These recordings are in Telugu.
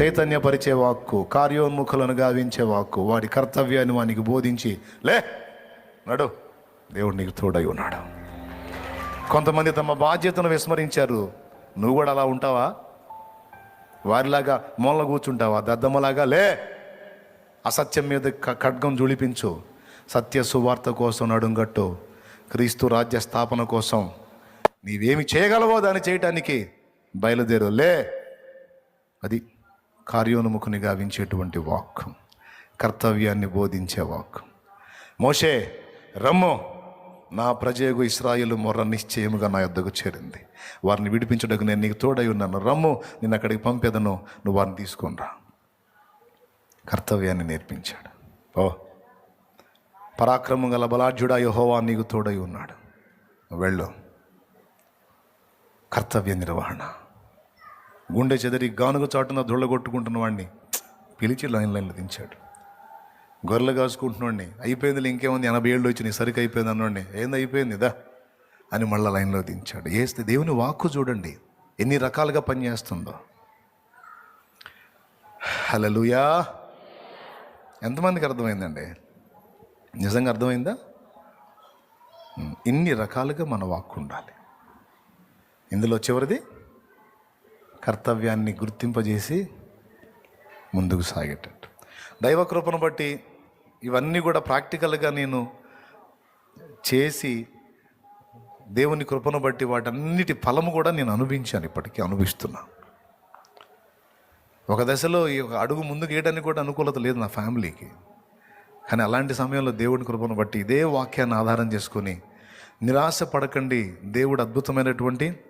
చైతన్యపరిచే వాక్కు కార్యోన్ముఖులను గావించే వాక్కు వాడి కర్తవ్యాన్ని వానికి బోధించి లే నడు దేవుడు నీకు తోడై ఉన్నాడు. కొంతమంది తమ బాధ్యతను విస్మరించారు. నువ్వు కూడా అలా ఉంటావా? వారిలాగా మూల కూర్చుంటావా? దద్దమ్మలాగా లే అసత్యం మీద ఖడ్గం జుళిపించు. సత్య సువార్త కోసం నడుంగట్టు. క్రీస్తు రాజ్య స్థాపన కోసం నీవేమి చేయగలవో దాన్ని చేయటానికి బయలుదేరు. లే అది కార్యోన్ముఖుని గావించేటువంటి వాక్కు కర్తవ్యాన్ని బోధించే వాక్కు. మోషే రమ్ము నా ప్రజయగు ఇస్రాయిలు మొర్ర నిశ్చయముగా నా యొద్దకు చేరింది. వారిని విడిపించడానికి నేను నీకు తోడై ఉన్నాను. రమ్ము నేను అక్కడికి పంపేదను నువ్వు వారిని తీసుకొని రా. కర్తవ్యాన్ని నేర్పించాడు. ఓ పరాక్రమం గల బలాఢ్యుడా యహోవా నీకు తోడై ఉన్నాడు. వెళ్ళు. కర్తవ్య నిర్వహణ. గుండె చెదరి గానుగ చాటున దుళ్ళగొట్టుకుంటున్న వాడిని పిలిచి లైన్ లైన్లో దించాడు. గొర్రెలు కాసుకుంటున్నాడిని అయిపోయింది ఇంకేముంది ఎనభై ఏళ్ళు వచ్చి నీ సరికి అయిపోయింది అన్నోడిని ఏంది అయిపోయింది ఇదా అని మళ్ళీ లైన్లో దించాడు. వేస్తే దేవుని వాక్కు చూడండి ఎన్ని రకాలుగా పనిచేస్తుందో. హలలుయా ఎంతమందికి అర్థమైందండి? నిజంగా అర్థమైందా? ఇన్ని రకాలుగా మన వాక్కు ఉండాలి. ఇందులో చివరిది కర్తవ్యాన్ని గుర్తింపజేసి ముందుకు సాగేటట్టు. దైవ కృపను బట్టి ఇవన్నీ కూడా ప్రాక్టికల్గా నేను చేసి దేవుని కృపను బట్టి వాటన్నిటి ఫలము కూడా నేను అనుభవించాను ఇప్పటికీ అనుభవిస్తున్నా. ఒక దశలో ఈ అడుగు ముందుకు వేయడానికి కూడా అనుకూలత లేదు నా ఫ్యామిలీకి. కానీ అలాంటి సమయంలో దేవుని కృపను బట్టి ఇదే వాక్యాన్ని ఆధారం చేసుకొని నిరాశ పడకండి దేవుడు అద్భుతమైనటువంటి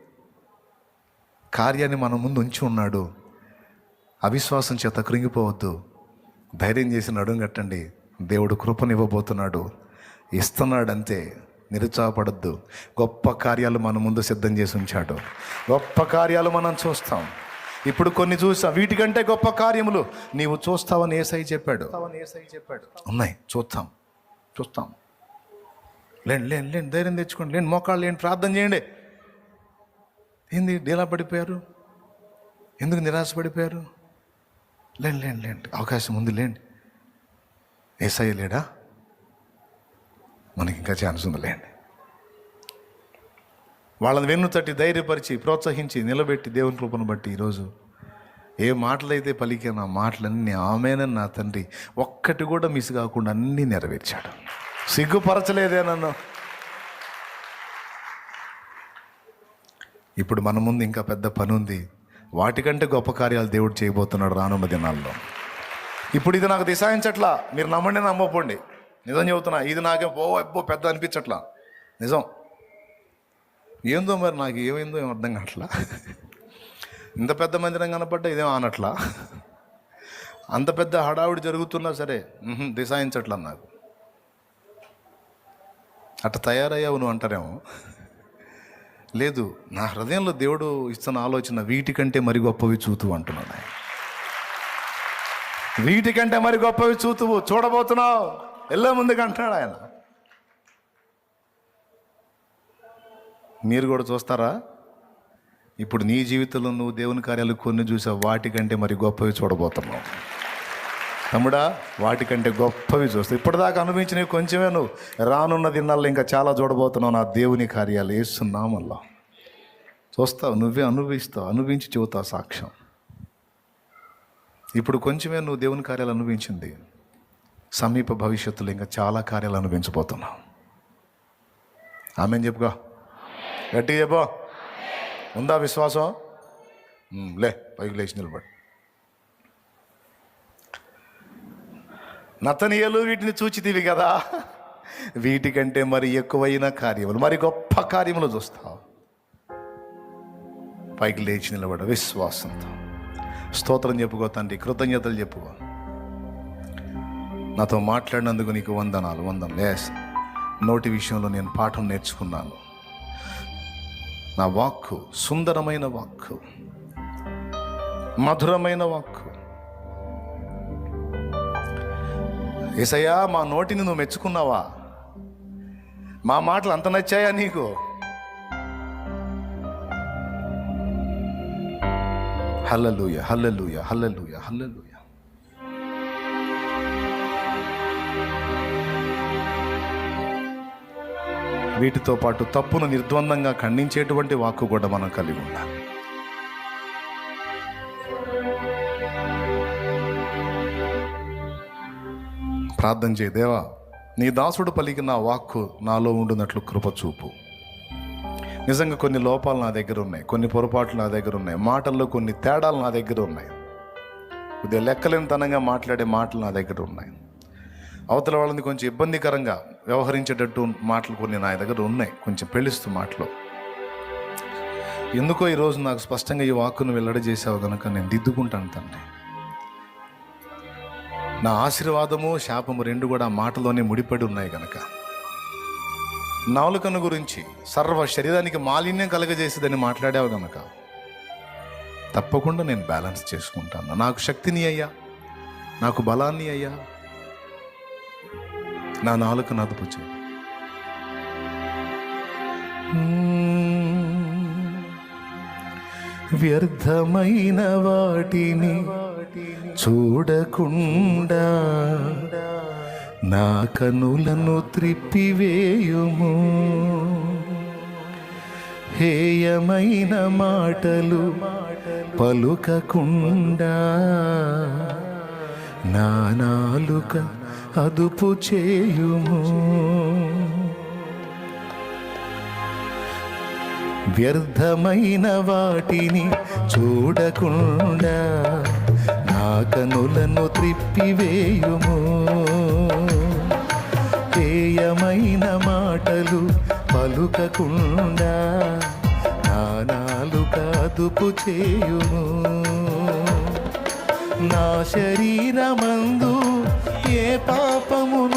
కార్యాన్ని మన ముందు ఉంచి ఉన్నాడు. అవిశ్వాసం చేత కృంగిపోవద్దు. ధైర్యం చేసి నడుంగట్టండి దేవుడు కృపనివ్వబోతున్నాడు. ఇస్తున్నాడంతే నిరుత్సాహపడద్దు. గొప్ప కార్యాలు మన ముందు సిద్ధం చేసి ఉంచాడు. గొప్ప కార్యాలు మనం చూస్తాం. ఇప్పుడు కొన్ని చూసా వీటికంటే గొప్ప కార్యములు నీవు చూస్తావని ఏసై చెప్పాడు చెప్పాడు. ఉన్నాయి. చూస్తాం. చూస్తాం. లేండి లేండి లేండి. ధైర్యం తెచ్చుకోండి. లేండి మోకాళ్ళు లేండి. ప్రార్థన చేయండి. ఏంది డీలా పడిపోయారు? ఎందుకు నిరాశపడిపోయారు లేండి లేండి లేండి. అవకాశం ఉంది లేండి. ఏసఐ లేడా? మనకి ఇంకా ఛాన్స్ ఉంది లేండి. వాళ్ళని వెన్ను తట్టి ధైర్యపరిచి ప్రోత్సహించి నిలబెట్టి దేవుని కృపను బట్టి ఈరోజు ఏ మాటలైతే పలికాను ఆ మాటలన్నీ ఆమెనని నా తండ్రి. ఒక్కటి కూడా మిస్ కాకుండా అన్నీ నెరవేర్చాడు. సిగ్గుపరచలేదే నన్ను. ఇప్పుడు మన ముందు ఇంకా పెద్ద పని ఉంది వాటికంటే గొప్ప కార్యాలు దేవుడు చేయబోతున్నాడు రానున్న దినాల్లో. ఇప్పుడు ఇది నాకు దిశాయించట్లా. మీరు నమ్మండి నమ్మపోండి నిజం చెబుతున్నా ఇది నాకే ఓ అబ్బో పెద్ద అనిపించట్లా. నిజం. ఏందో మరి నాకు ఏమైందో ఏం అర్థం కావట్లా. ఇంత పెద్ద మందిరం కనపడ్డా ఇదేం ఆనట్లా. అంత పెద్ద హడావుడి జరుగుతున్నా సరే దిశాయించట్లా నాకు. అట్లా తయారయ్యావు నువ్వు అంటారేమో. లేదు నా హృదయంలో దేవుడు ఇస్తున్న ఆలోచన వీటికంటే మరి గొప్పవి చూతూ అంటున్నాడు ఆయన. వీటికంటే మరి గొప్పవి చూతువు చూడబోతున్నావు. వెళ్ళే ముందుకు అంటున్నాడు ఆయన. మీరు కూడా చూస్తారా? ఇప్పుడు నీ జీవితంలో నువ్వు దేవుని కార్యాలు కొన్ని చూసావు వాటికంటే మరి గొప్పవి చూడబోతున్నావు. తమ్ముడా వాటికంటే గొప్పవి చూస్తావు ఇప్పటిదాకా అనుభవించినవి కొంచెమే నువ్వు. రానున్న దినాల్లో ఇంకా చాలా చూడబోతున్నావు నా దేవుని కార్యాలు. వేస్తున్నామల్లా చూస్తావు నువ్వే అనుభవిస్తావు. అనుభవించి చెబుతావు సాక్ష్యం. ఇప్పుడు కొంచెమే నువ్వు దేవుని కార్యాలు అనుభవించింది. సమీప భవిష్యత్తులో ఇంకా చాలా కార్యాలు అనుభవించబోతున్నావు. ఆమె చెప్పుకో. గట్టిగా చెప్పు. ఉందా విశ్వాసం? లే పైకి లేచి నిలబడి. నతనీయులు వీటిని చూచితివి కదా. వీటికంటే మరి ఎక్కువైన కార్యములు మరి గొప్ప కార్యములు చూస్తావు. పైకి లేచి నిలబడ విశ్వాసంతో. స్తోత్రం చెప్పుకో తండ్రి కృతజ్ఞతలు చెప్పుకో. నాతో మాట్లాడినందుకు నీకు వందనాలు వందం లేస్ నోటి విషయంలో నేను పాఠం నేర్చుకున్నాను. నా వాక్కు సుందరమైన వాక్కు మధురమైన వాక్కు ఏసయ్యా మా నోటిని నువ్వు మెచ్చుకున్నావా? మా మాటలు అంత నచ్చాయా నీకు? హల్లెలూయ హల్లెలూయ హల్లెలూయ హల్లెలూయ. వీటితో పాటు తప్పును నిర్ద్వందంగా ఖండించేటువంటి వాక్కు కూడా మనం కలిగి ఉండాలి. ప్రార్థన చేయదేవా నీ దాసుడు పలికిన వాక్కు నాలో ఉండునట్లు కృప చూపు. నిజంగా కొన్ని లోపాలు నా దగ్గర ఉన్నాయి కొన్ని పొరపాట్లు నా దగ్గర ఉన్నాయి మాటల్లో కొన్ని తేడాలు నా దగ్గర ఉన్నాయి. కొద్దిగా లెక్కలేనితనంగా మాట్లాడే మాటలు నా దగ్గర ఉన్నాయి. అవతల వాళ్ళని కొంచెం ఇబ్బందికరంగా వ్యవహరించేటట్టు మాటలు కొన్ని నా దగ్గర ఉన్నాయి కొంచెం పెళ్ళిస్తూ మాటలు. ఎందుకో ఈరోజు నాకు స్పష్టంగా ఈ వాక్కును వెల్లడి చేసావు కనుక నేను దిద్దుకుంటాను తండ్రి. నా ఆశీర్వాదము శాపము రెండు కూడా మాటలోనే ముడిపడి ఉన్నాయి కనుక నాలుకను గురించి సర్వ శరీరానికి మాలిన్యం కలగజేసేదని మాట్లాడావు గనక. తప్పకుండా నేను బ్యాలెన్స్ చేసుకుంటాను. నాకు శక్తిని అయ్యా. నాకు బలాన్ని అయ్యా. నా నాలుకను అదుపు చేయి వ్యర్థమైన వాటిని చూడకుండా నా కనులను త్రిప్పివేయుము. హేయమైన మాటలు పలుకకుండా నా నాలుక అదుపు చేయుము. వ్యర్థమైన వాటిని చూడకుండా నా కనులను త్రిప్పివేయుము. హేయమైన మాటలు పలుకకుండా నానాలు కాదుపు చేయుము. నా శరీరమందు ఏ పాపమును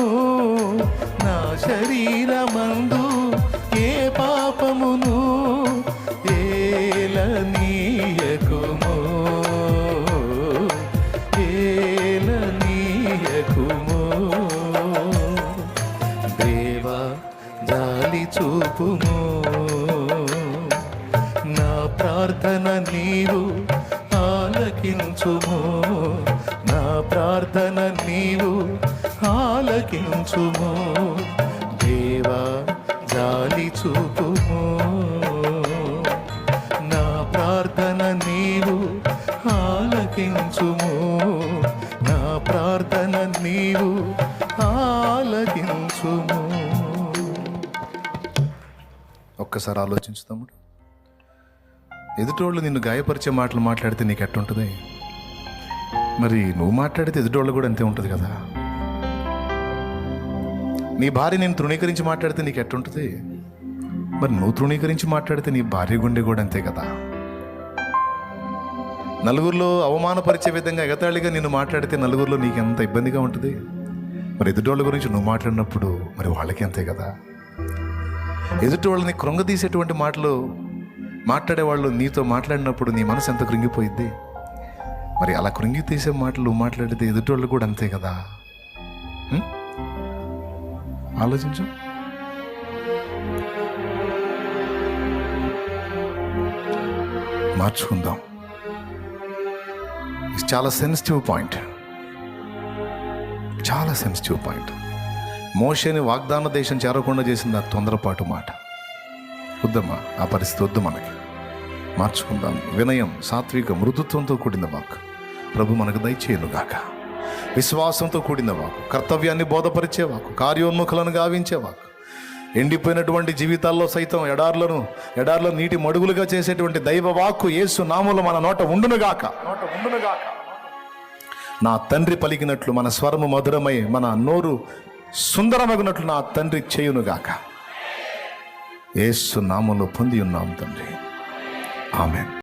చూపుము నా ప్రార్థన నీవు ఆలకించుము. నా ప్రార్థన నీవు ఆలకించుము. దేవా జాలి చూపుము. నా ప్రార్థన నీవు ఆలకించుము. ఒకసారి ఆలోచించు తమ్ముడు. ఎదుటోళ్ళు నిన్ను గాయపరిచే మాటలు మాట్లాడితే నీకు ఎట్టుంటుంది? మరి నువ్వు మాట్లాడితే ఎదుటోళ్ళు కూడా అంతే ఉంటుంది కదా? నీ భార్య నేను తృణీకరించి మాట్లాడితే నీకు ఎట్టుంటుంది? మరి నువ్వు తృణీకరించి మాట్లాడితే నీ భార్య గుండె కూడా అంతే కదా? నలుగురిలో అవమానపరిచే విధంగా ఎగతాళిగా నిన్ను మాట్లాడితే నలుగురిలో నీకు ఎంత ఇబ్బందిగా ఉంటుంది? మరి ఎదుటోళ్ళ గురించి నువ్వు మాట్లాడినప్పుడు మరి వాళ్ళకి అంతే కదా? ఎదుటి వాళ్ళని కృంగదీసేటువంటి మాటలు మాట్లాడేవాళ్ళు నీతో మాట్లాడినప్పుడు నీ మనసు ఎంత కృంగిపోయిద్ది? మరి అలా కృంగి తీసే మాటలు మాట్లాడితే ఎదుటోళ్ళు కూడా అంతే కదా? ఆలోచించు. మార్చుకుందాం. ఇది చాలా సెన్సిటివ్ పాయింట్ చాలా సెన్సిటివ్ పాయింట్ మోషేని వాగ్దాన దేశం చేరకుండా చేసింది ఆ తొందరపాటు మాట. వద్దమ్మా ఆ పరిస్థితి వద్దు మనకి. మార్చుకుందాం. వినయం సాత్విక మృదుత్వంతో కూడిన వాక్ ప్రభు మనకు దయచేయనుగాక విశ్వాసంతో కూడిన వాకు కర్తవ్యాన్ని బోధపరిచేవాకు కార్యోన్ముఖులను గావించేవాకు ఎండిపోయినటువంటి జీవితాల్లో సైతం ఎడార్లను ఎడార్లో నీటి మడుగులుగా చేసేటువంటి దైవ వాక్కు యేసు నాములు మన నోట ఉండునుగాక నోట ఉండునుగాక నా తండ్రి పలికినట్లు మన స్వరము మధురమై మన నోరు సుందరమగినట్లు నా తండ్రి చేయునుగాక. ఏసు నామంలో పొంది ఉన్నాం తండ్రి. ఆమె